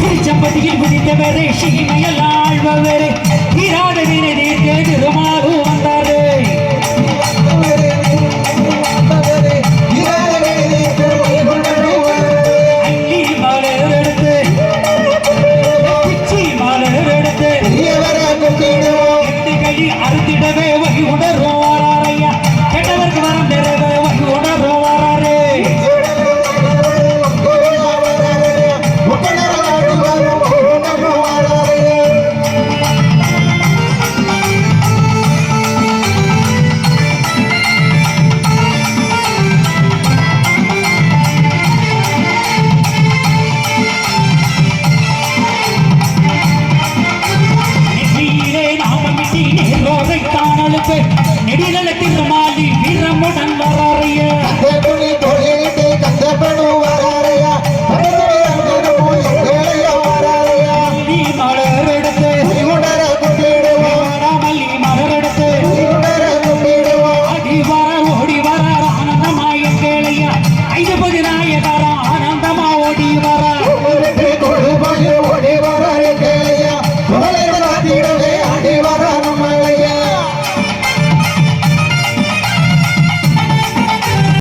திருச்சம்பதியில் குதித்தவரே சிகிமையில் ஆழ்பவரே. நெடிகளத்தை